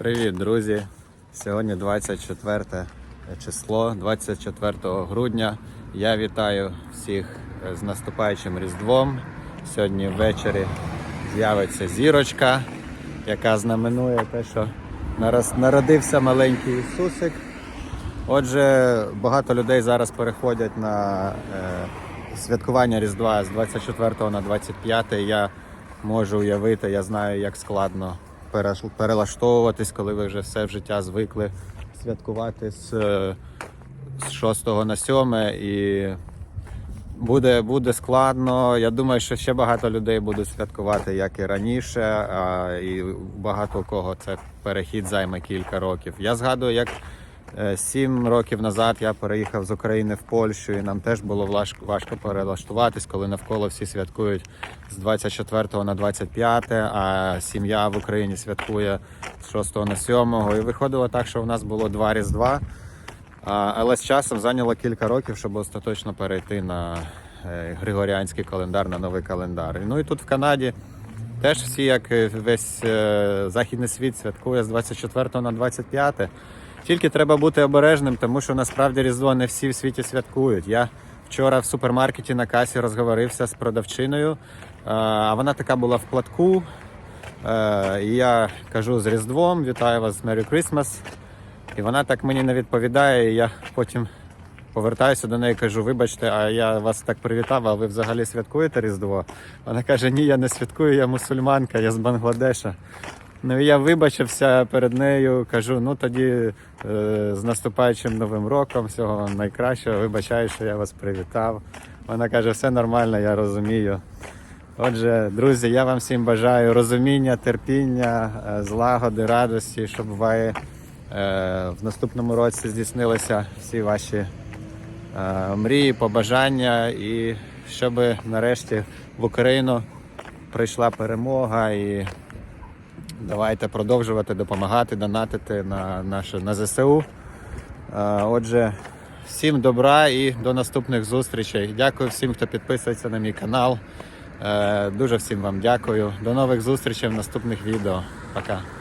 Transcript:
Привіт, друзі! Сьогодні 24 число, 24 грудня. Я вітаю всіх з наступаючим Різдвом. Сьогодні ввечері з'явиться зірочка, яка знаменує те, що народився маленький Ісусик. Отже, багато людей зараз переходять на е, святкування Різдва з 24 на 25. Я можу уявити, я знаю, як складно перелаштовуватись, коли ви вже все в життя звикли святкувати з, е, з 6 на 7. І буде, буде складно. Я думаю, що ще багато людей будуть святкувати, як і раніше. А, і багато у кого це перехід займе кілька років. Я згадую, як сім років назад я переїхав з України в Польщу, і нам теж було важко, перелаштуватись, коли навколо всі святкують з 24 на 25, а сім'я в Україні святкує з 6 на 7. І виходило так, що у нас було два різдва. Але з часом зайняло кілька років, щоб остаточно перейти на е, григоріанський календар, на новий календар. Ну і тут в Канаді теж всі, як весь е, західний світ, святкує з 24 на 25. Тільки треба бути обережним, тому що насправді Різдво не всі в світі святкують. Я вчора в супермаркеті на касі розговорився з продавчиною, е, а вона така була в платку. Е, І я кажу з Різдвом, вітаю вас Merry Christmas. І вона так мені не відповідає. І я потім повертаюся до неї кажу: вибачте, а я вас так привітав, а ви взагалі святкуєте Різдво? Вона каже: Ні, я не святкую, я мусульманка, я з Бангладеша. Ну і я вибачився перед нею, кажу: ну тоді е, з наступаючим новим роком, всього вам найкращого. Вибачаю, що я вас привітав. Вона каже, все нормально, я розумію. Отже, друзі, я вам всім бажаю розуміння, терпіння, е, злагоди, радості, щоб ви е, в наступному році здійснилися всі ваші мрії, побажання, і щоб нарешті в Україну прийшла перемога і давайте продовжувати допомагати, донатити на наше на ЗСУ. Е, Отже, всім добра і до наступних зустрічей. Дякую всім, хто підписується на мій канал. Е, Дуже всім вам дякую. До нових зустрічей в наступних відео. Пока.